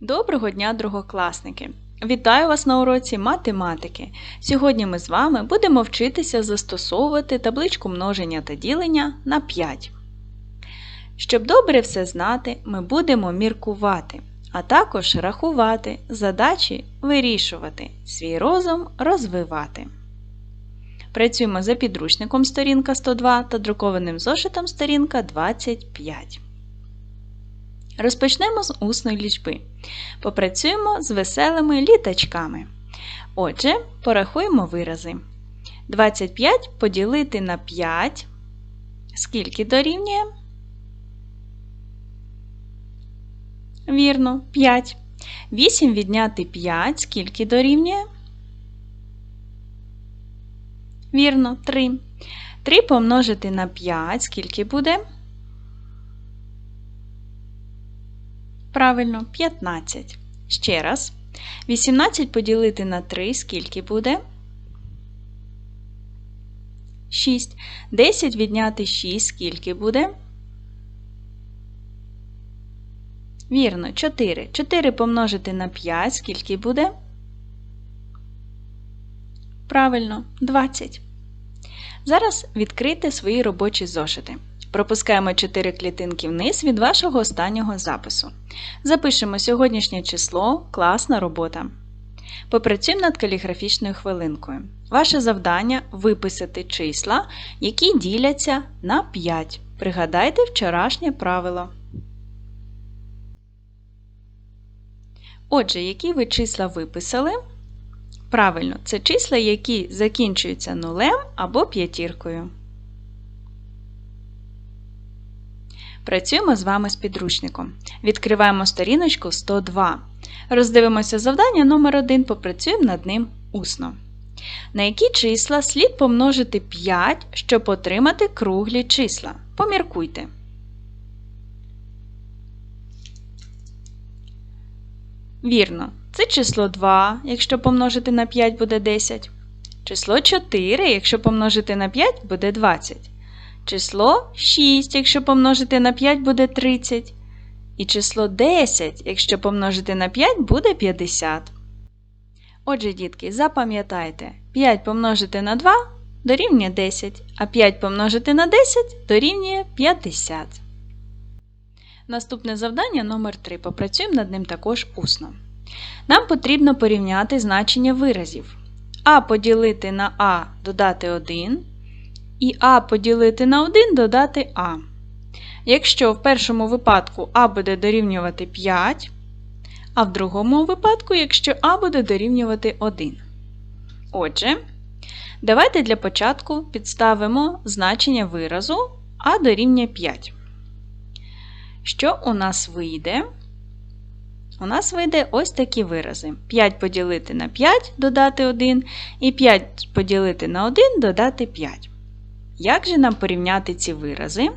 Доброго дня, другокласники! Вітаю вас на уроці математики. Сьогодні ми з вами будемо вчитися застосовувати табличку множення та ділення на 5. Щоб добре все знати, ми будемо міркувати, а також рахувати, задачі вирішувати, свій розум розвивати. Працюємо за підручником сторінка 102 та друкованим зошитом сторінка 25. Розпочнемо з усної лічби. Попрацюємо з веселими літачками. Отже, порахуємо вирази. 25 поділити на 5. Скільки дорівнює? Вірно, 5. 8 відняти 5. Скільки дорівнює? Вірно, 3. 3 помножити на 5. Скільки буде? Правильно, 15. Ще раз. 18 поділити на 3, скільки буде? 6. 10 відняти 6, скільки буде? Вірно, 4. 4 помножити на 5, скільки буде? Правильно, 20. Зараз відкрийте свої робочі зошити. Пропускаємо 4 клітинки вниз від вашого останнього запису. Запишемо сьогоднішнє число, класна робота. Попрацюємо над каліграфічною хвилинкою. Ваше завдання виписати числа, які діляться на 5. Пригадайте вчорашнє правило. Отже, які ви числа виписали? Правильно, це числа, які закінчуються нулем або п'ятіркою. Працюємо з вами з підручником. Відкриваємо сторіночку 102. Роздивимося завдання номер 1 попрацюємо над ним усно. На які числа слід помножити 5, щоб отримати круглі числа? Поміркуйте. Вірно, це число 2, якщо помножити на 5 буде 10. Число 4, якщо помножити на 5 буде 20. Число 6, якщо помножити на 5, буде 30. І число 10, якщо помножити на 5, буде 50. Отже, дітки, запам'ятайте, 5 помножити на 2 дорівнює 10, а 5 помножити на 10 дорівнює 50. Наступне завдання номер 3 Попрацюємо над ним також усно. Нам потрібно порівняти значення виразів. А поділити на А додати 1 і А поділити на 1 додати А. Якщо в першому випадку А буде дорівнювати 5, а в другому випадку, якщо А буде дорівнювати 1. Отже, давайте для початку підставимо значення виразу А дорівнює 5. Що у нас вийде? У нас вийде ось такі вирази. 5 поділити на 5 додати 1, і 5 поділити на 1 додати 5. Як же нам порівняти ці вирази?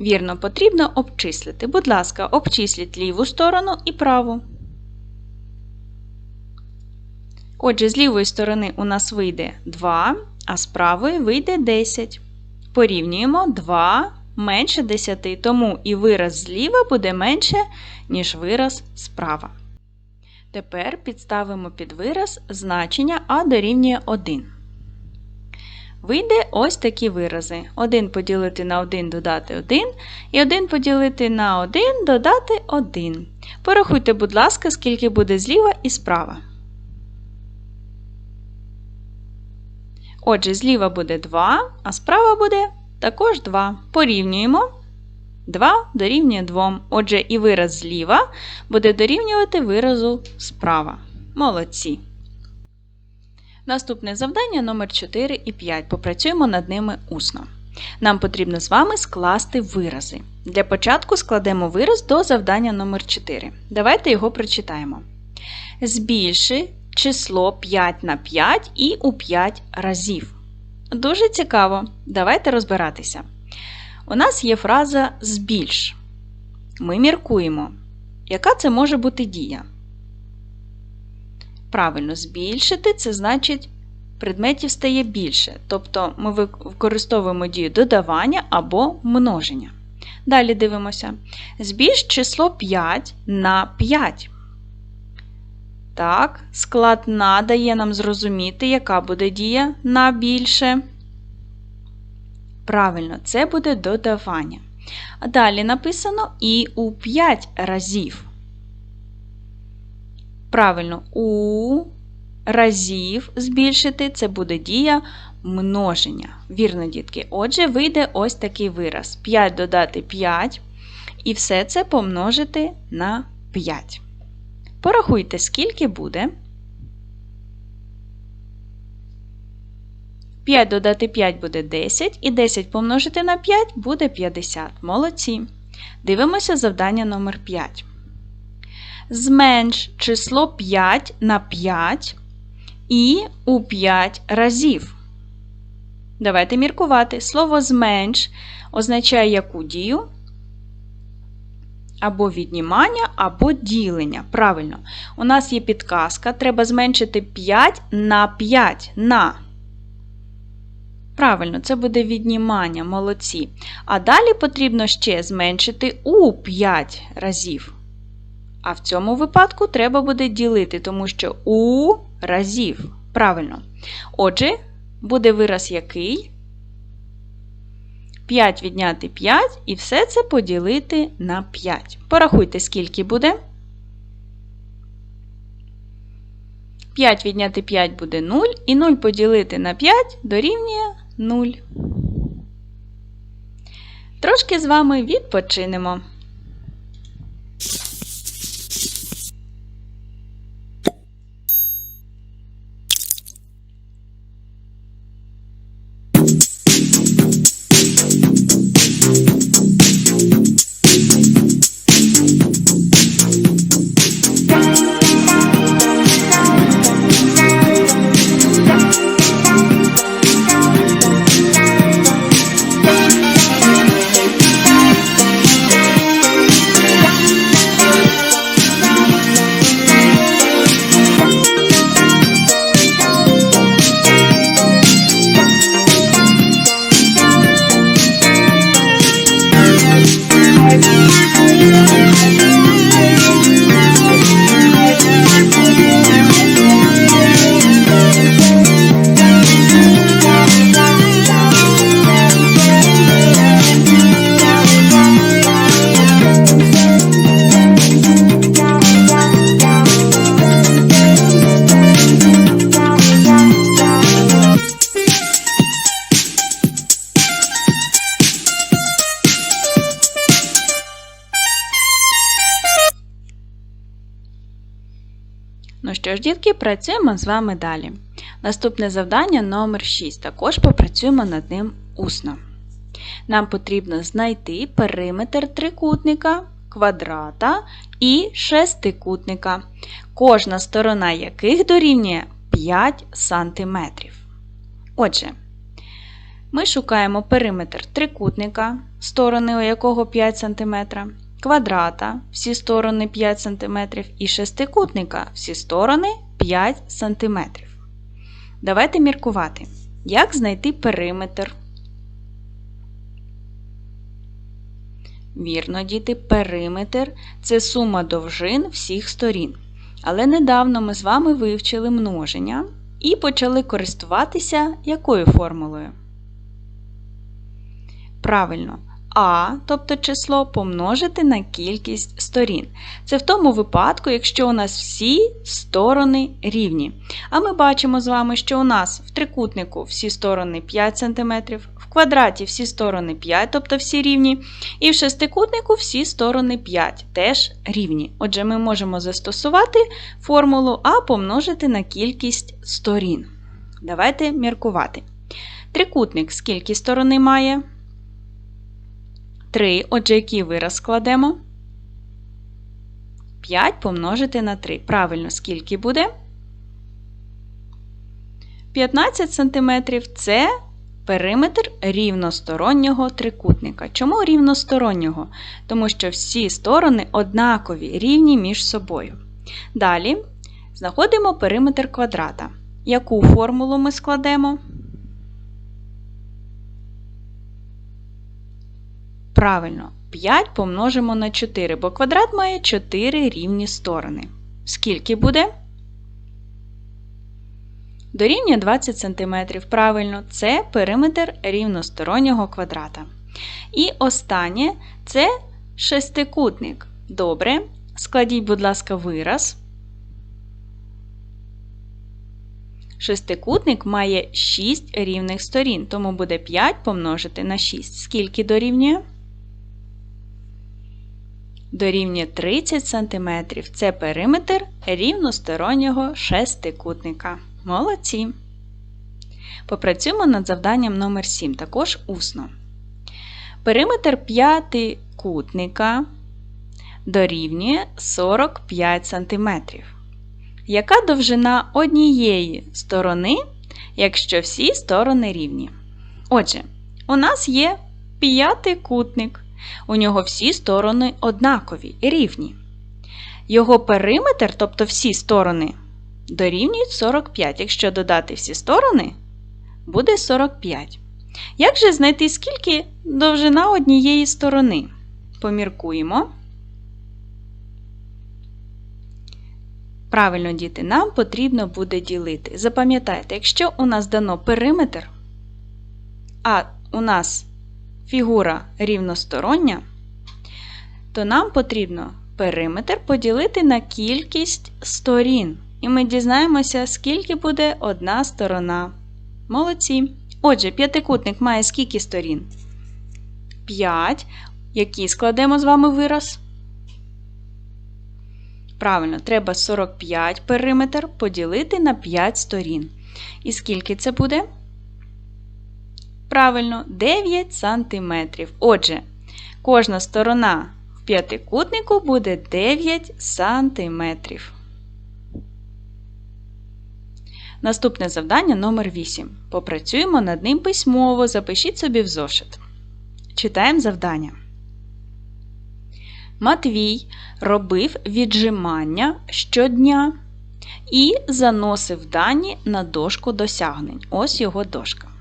Вірно, потрібно обчислити. Будь ласка, обчисліть ліву сторону і праву. Отже, з лівої сторони у нас вийде 2, а з правої вийде 10. Порівнюємо 2 менше 10, тому і вираз зліва буде менше, ніж вираз справа. Тепер підставимо під вираз значення А дорівнює 1. Вийде ось такі вирази. 1 поділити на 1 додати 1, і 1 поділити на 1 додати 1. Порахуйте, будь ласка, скільки буде зліва і справа. Отже, зліва буде 2, а справа буде також 2. Порівнюємо. 2 дорівнює 2. Отже, і вираз зліва буде дорівнювати виразу справа. Молодці. Наступне завдання номер 4 і 5. Попрацюємо над ними усно. Нам потрібно з вами скласти вирази. Для початку складемо вираз до завдання номер 4. Давайте його прочитаємо. Збільши число 5 на 5 і у 5 разів. Дуже цікаво. Давайте розбиратися. У нас є фраза збільш. Ми міркуємо. Яка це може бути дія? Правильно, збільшити це значить предметів стає більше. Тобто ми використовуємо дію додавання або множення. Далі дивимося. Збільш число 5 на 5. Так, склад на дає нам зрозуміти, яка буде дія на більше. Правильно, це буде додавання. Далі написано і у 5 разів. Правильно, у разів збільшити це буде дія множення. Вірно, дітки. Отже, вийде ось такий вираз: 5 додати 5, і все це помножити на 5. Порахуйте, скільки буде. 5 додати 5 буде 10, і 10 помножити на 5 буде 50. Молодці. Дивимося завдання номер 5. Зменш число 5 на 5 і у 5 разів. Давайте міркувати. Слово зменш означає яку дію? Або віднімання, або ділення. Правильно. У нас є підказка. Треба зменшити 5 на 5 на. Правильно, це буде віднімання, молодці. А далі потрібно ще зменшити у 5 разів. А в цьому випадку треба буде ділити, тому що у разів. Правильно. Отже, буде вираз який? 5 відняти 5 і все це поділити на 5. Порахуйте, скільки буде. 5 відняти 5 буде 0, і 0 поділити на 5 дорівнює 0. Трошки з вами відпочинемо. Що ж, дітки, працюємо з вами далі. Наступне завдання номер 6. Також попрацюємо над ним усно. Нам потрібно знайти периметр трикутника, квадрата і шестикутника, кожна сторона яких дорівнює 5 см. Отже, ми шукаємо периметр трикутника, сторони у якого 5 см квадрата всі сторони 5 см і шестикутника всі сторони 5 см. Давайте міркувати, як знайти периметр. Вірно, діти, периметр це сума довжин всіх сторін. Але недавно ми з вами вивчили множення і почали користуватися якою формулою? Правильно, а, тобто число, помножити на кількість сторін. Це в тому випадку, якщо у нас всі сторони рівні. А ми бачимо з вами, що у нас в трикутнику всі сторони 5 см, в квадраті всі сторони 5, тобто всі рівні, і в шестикутнику всі сторони 5, теж рівні. Отже, ми можемо застосувати формулу А помножити на кількість сторін. Давайте міркувати. Трикутник скільки сторони має? 3. Отже, який вираз складемо? 5 помножити на 3. Правильно, скільки буде? 15 см це периметр рівностороннього трикутника. Чому рівностороннього? Тому що всі сторони однакові, рівні між собою. Далі знаходимо периметр квадрата. Яку формулу ми складемо? Правильно, 5 помножимо на 4, бо квадрат має 4 рівні сторони. Скільки буде? Дорівнює 20 см. Правильно, це периметр рівностороннього квадрата. І останнє це шестикутник. Добре. Складіть, будь ласка, вираз. Шестикутник має 6 рівних сторін, тому буде 5 помножити на 6. Скільки дорівнює? Дорівнює 30 см. Це периметр рівностороннього шестикутника. Молодці! Попрацюємо над завданням номер 7 також усно. Периметр п'ятикутника дорівнює 45 см. Яка довжина однієї сторони, якщо всі сторони рівні? Отже, у нас є п'ятикутник. У нього всі сторони однакові рівні. Його периметр, тобто всі сторони, дорівнюють 45. Якщо додати всі сторони, буде 45. Як же знайти, скільки довжина однієї сторони? Поміркуємо. Правильно, діти, нам потрібно буде ділити. Запам'ятайте, якщо у нас дано периметр, а у нас фігура рівностороння, то нам потрібно периметр поділити на кількість сторін. І ми дізнаємося, скільки буде одна сторона. Молодці. Отже, п'ятикутник має скільки сторін? 5. Які складемо з вами вираз? Правильно, треба 45 периметр поділити на 5 сторін. І скільки це буде? Правильно, 9 см. Отже, кожна сторона в п'ятикутнику буде 9 см. Наступне завдання номер 8. Попрацюємо над ним письмово. Запишіть собі в зошит. Читаємо завдання. Матвій робив віджимання щодня і заносив дані на дошку досягнень. Ось його дошка.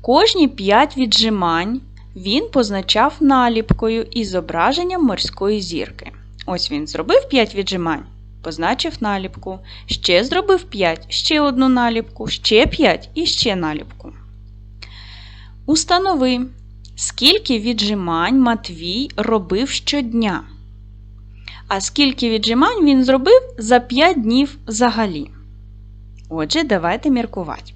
Кожні 5 віджимань він позначав наліпкою із зображенням морської зірки. Ось він зробив 5 віджимань, позначив наліпку. Ще зробив 5, ще одну наліпку, ще 5 і ще наліпку. Установи, скільки віджимань Матвій робив щодня. А скільки віджимань він зробив за 5 днів взагалі. Отже, давайте міркувати.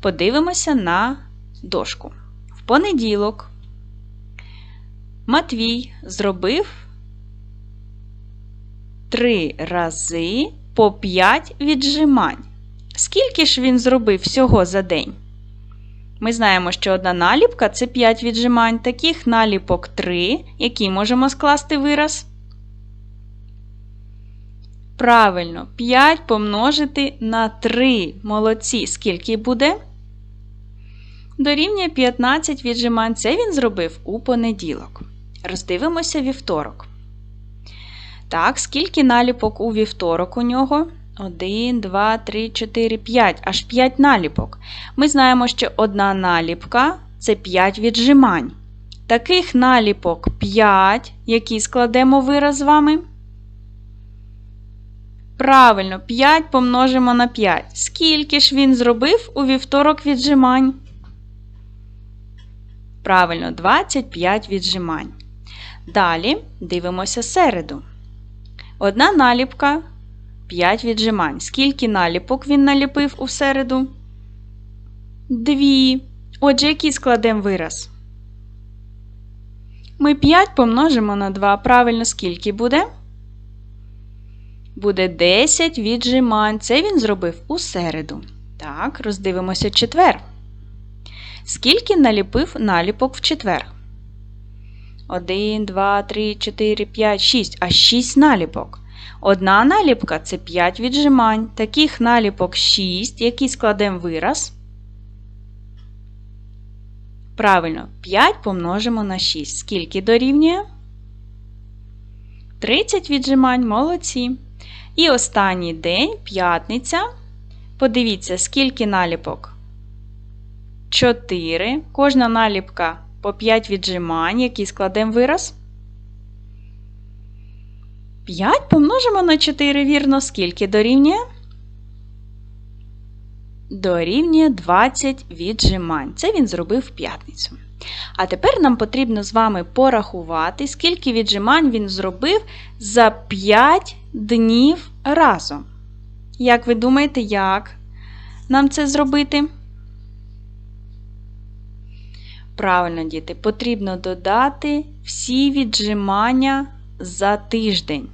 Подивимося на дошку. В понеділок Матвій зробив 3 рази по 5 віджимань. Скільки ж він зробив всього за день? Ми знаємо, що одна наліпка це 5 віджимань. Таких наліпок 3, які можемо скласти вираз. Правильно, 5 помножити на 3. Молодці. Скільки буде? Дорівнює 15 віджимань. Це він зробив у понеділок. Роздивимося вівторок. Так, скільки наліпок у вівторок у нього? 1, 2, 3, 4, 5. Аж 5 наліпок. Ми знаємо, що одна наліпка це 5 віджимань. Таких наліпок 5, які складемо вираз з вами. Правильно, 5 помножимо на 5. Скільки ж він зробив у вівторок віджимань? Правильно, 25 віджимань. Далі дивимося середу. Одна наліпка 5 віджимань. Скільки наліпок він наліпив у середу? Дві. Отже, який складемо вираз? Ми 5 помножимо на 2. Правильно, скільки буде? Буде 10 віджимань. Це він зробив у середу. Так, роздивимося четвер. Скільки наліпив наліпок в четвер? 1, 2, 3, 4, 5, 6. А 6 наліпок. Одна наліпка це 5 віджимань. Таких наліпок 6, які складемо вираз. Правильно, 5 помножимо на 6. Скільки дорівнює? 30 віджимань, молодці. І останній день, п'ятниця. Подивіться, скільки наліпок. 4. Кожна наліпка по 5 віджимань, які складемо вираз. 5 помножимо на 4, вірно, скільки дорівнює? Дорівнює 20 віджимань. Це він зробив в п'ятницю. А тепер нам потрібно з вами порахувати, скільки віджимань він зробив за 5 днів разом. Як ви думаєте, як нам це зробити? Правильно, діти, потрібно додати всі віджимання за тиждень.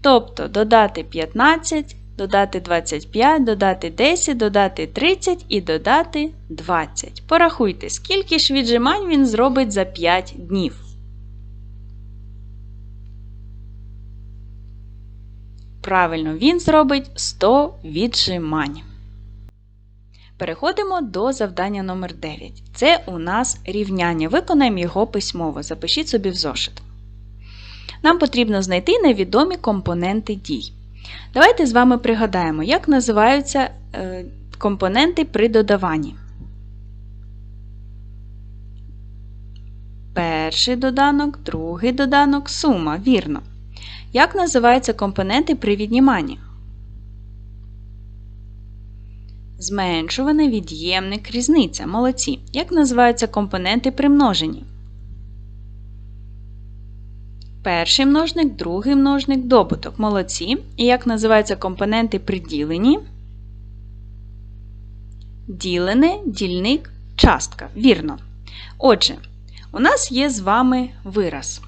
Тобто додати 15, додати 25, додати 10, додати 30 і додати 20. Порахуйте, скільки ж віджимань він зробить за 5 днів. Правильно, він зробить 100 віджимань. Переходимо до завдання номер 9. Це у нас рівняння. Виконаємо його письмово. Запишіть собі в зошит. Нам потрібно знайти невідомі компоненти дій. Давайте з вами пригадаємо, як називаються е, компоненти при додаванні. Перший доданок, другий доданок, сума. Вірно. Як називаються компоненти при відніманні? Зменшуваний від'ємник різниця. Молодці. Як називаються компоненти при множенні? Перший множник, другий множник, добуток. Молодці. І як називаються компоненти при діленні? Ділене, дільник, частка. Вірно. Отже, у нас є з вами вираз.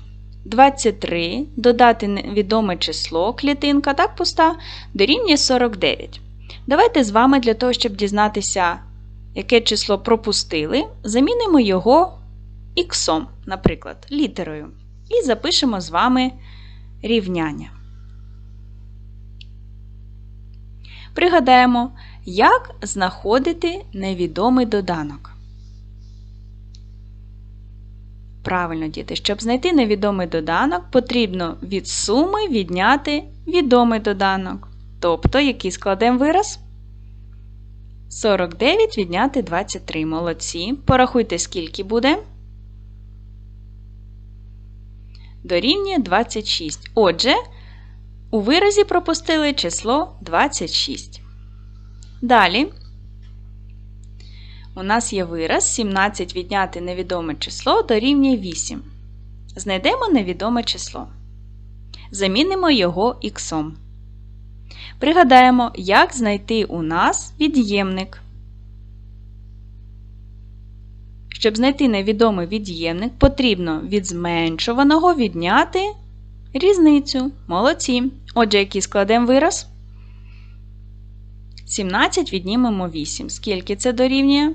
23 додати невідоме число, клітинка, так пуста, дорівнює 49. Давайте з вами для того, щоб дізнатися, яке число пропустили, замінимо його іксом, наприклад, літерою. І запишемо з вами рівняння. Пригадаємо, як знаходити невідомий доданок. Правильно, діти, щоб знайти невідомий доданок, потрібно від суми відняти відомий доданок. Тобто, який складемо вираз? 49 відняти 23. Молодці. Порахуйте, скільки буде. Дорівнює 26. Отже, у виразі пропустили число 26. Далі у нас є вираз 17 відняти невідоме число дорівнює 8. Знайдемо невідоме число. Замінимо його іксом. Пригадаємо, як знайти у нас від'ємник. Щоб знайти невідомий від'ємник, потрібно від зменшуваного відняти різницю. Молодці. Отже, який складемо вираз? 17 віднімемо 8. Скільки це дорівнює?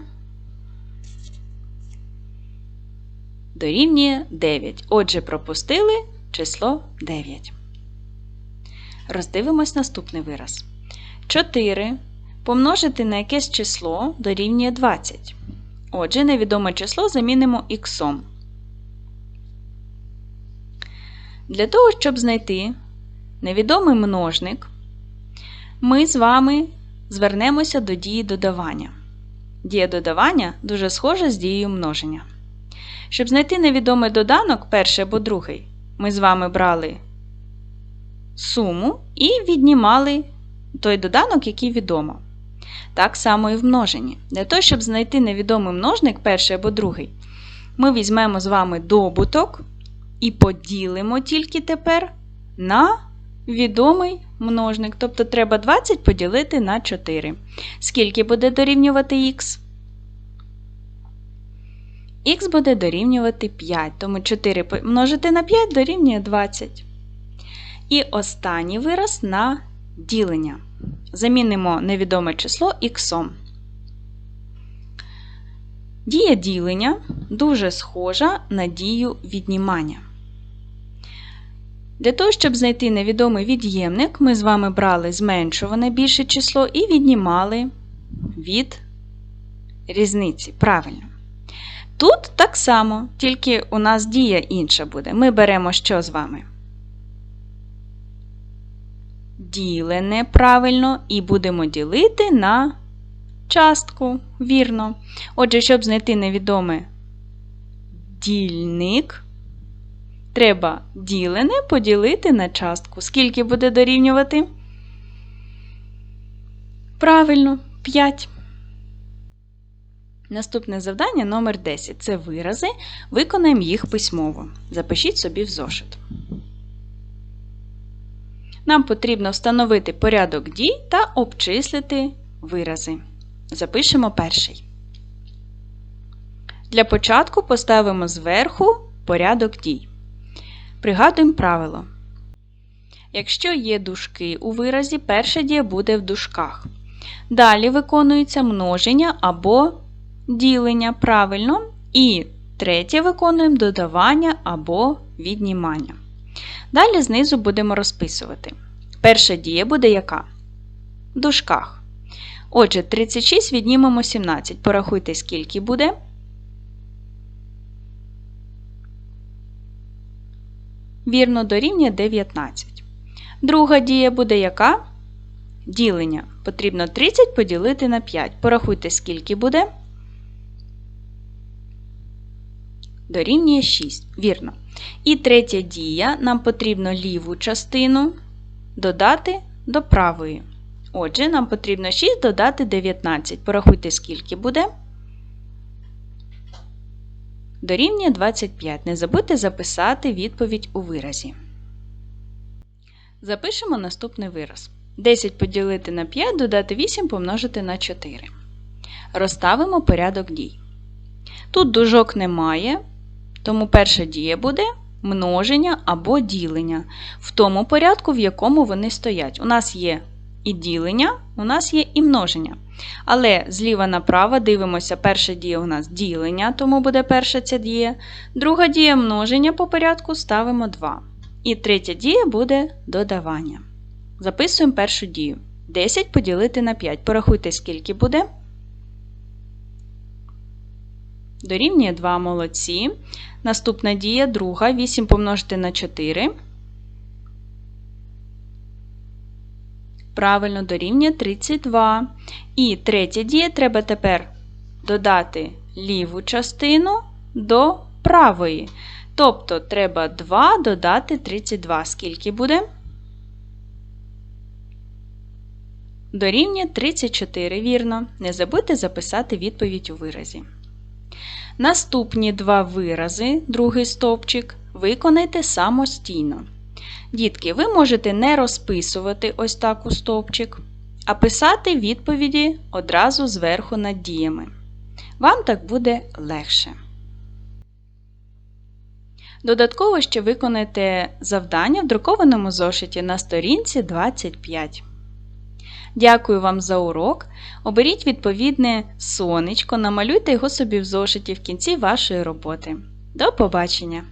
Дорівнює 9. Отже, пропустили число 9. Роздивимось наступний вираз. 4 помножити на якесь число дорівнює 20. Отже, невідоме число замінимо іксом. Для того, щоб знайти невідомий множник, ми з вами звернемося до дії додавання. Дія додавання дуже схожа з дією множення. Щоб знайти невідомий доданок, перший або другий, ми з вами брали суму і віднімали той доданок, який відомо. Так само і в множенні. Для того, щоб знайти невідомий множник, перший або другий, ми візьмемо з вами добуток і поділимо тільки тепер на відомий множник. Тобто треба 20 поділити на 4. Скільки буде дорівнювати х? Х буде дорівнювати 5, тому 4 помножити на 5 дорівнює 20. І останній вираз на ділення. Замінимо невідоме число х. Дія ділення дуже схожа на дію віднімання. Для того, щоб знайти невідомий від'ємник, ми з вами брали зменшуване більше число і віднімали від різниці. Правильно. Тут так само, тільки у нас дія інша буде. Ми беремо що з вами? Ділене правильно, і будемо ділити на частку, вірно. Отже, щоб знайти невідоме дільник. Треба ділене поділити на частку. Скільки буде дорівнювати? Правильно, 5. Наступне завдання номер 10 це вирази. Виконаємо їх письмово. Запишіть собі в зошит. Нам потрібно встановити порядок дій та обчислити вирази. Запишемо перший. Для початку поставимо зверху порядок дій. Пригадуємо правило. Якщо є дужки у виразі, перша дія буде в дужках. Далі виконується множення або ділення правильно. І третє виконуємо додавання або віднімання. Далі знизу будемо розписувати. Перша дія буде яка? В дужках. Отже, 36 віднімемо 17. Порахуйте, скільки буде. Вірно, дорівнює 19. Друга дія буде яка? Ділення. Потрібно 30 поділити на 5. Порахуйте, скільки буде. Дорівнює 6. Вірно. І третя дія. Нам потрібно ліву частину додати до правої. Отже, нам потрібно 6 додати 19. Порахуйте, скільки буде. Дорівнює 25. Не забудьте записати відповідь у виразі. Запишемо наступний вираз. 10 поділити на 5, додати 8 помножити на 4. Розставимо порядок дій. Тут дужок немає, тому перша дія буде множення або ділення в тому порядку, в якому вони стоять. У нас є і ділення, у нас є і множення. Але зліва направо дивимося, перша дія у нас ділення, тому буде перша ця дія. Друга дія множення по порядку ставимо 2. І третя дія буде додавання. Записуємо першу дію. 10 поділити на 5. Порахуйте, скільки буде. Дорівнює 2 молодці. Наступна дія, друга, 8 помножити на 4. Правильно дорівнює 32. І третя дія треба тепер додати ліву частину до правої. Тобто треба 2 додати 32. Скільки буде? Дорівнює 34, вірно. Не забудьте записати відповідь у виразі. Наступні два вирази, другий стовпчик, виконайте самостійно. Дітки, ви можете не розписувати ось так у стовпчик, а писати відповіді одразу зверху над діями. Вам так буде легше. Додатково ще виконайте завдання в друкованому зошиті на сторінці 25. Дякую вам за урок. Оберіть відповідне сонечко, намалюйте його собі в зошиті в кінці вашої роботи. До побачення!